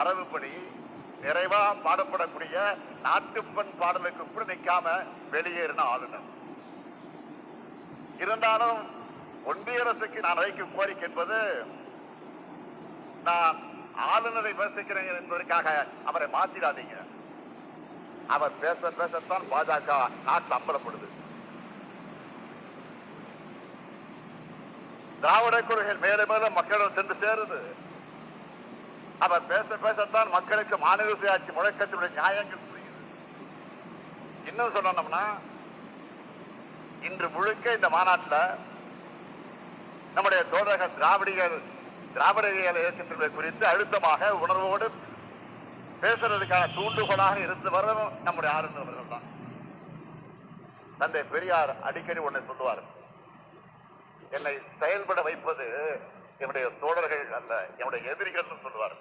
மரபுப்படி நிறைவா பாடப்படக்கூடிய நாட்டுப்பண் பாடலுக்கு கூட நிற்காம வெளியேறின ஆளுநர். இருந்தாலும் ஒன்றிய அரசுக்கு நான் வைக்கும் கோரிக்கை என்பது நான் ஆளுநரை விமர்சிக்கிறேன் என்பதற்காக அவரை மாத்திடாதீங்க. அவர் பேச பேசத்தான் பாஜக நாட்டில் அம்பலப்படுது. திராவிட கொள்கைகள் மேலும் மேலும் மக்களிடம் சென்று சேருது. அவர் பேச பேசத்தான் மக்களுக்கு மாநில சுயாட்சி முழக்கத்தினுடைய நியாயங்கள் புரியுது. இன்னும் சொல்லணும்னா இன்று முழுக்க இந்த மாநாட்டில் நம்முடைய தோழர்கள் திராவிடிகள் திராவிடவியல் இயக்கத்தினுடைய குறித்து அழுத்தமாக உணர்வோடு பேசுறதுக்கான தூண்டுகோலாக இருந்து வரும் நம்முடைய ஆளுநர் அவர்கள் தான் தந்தை பெரியார் அடிக்கடி ஒன்றை சொல்லுவார் என்னை செயல்பட வைப்பது என்னுடைய தோழர்கள் அல்ல என்னுடைய எதிரிகள்னு சொல்லுவார்.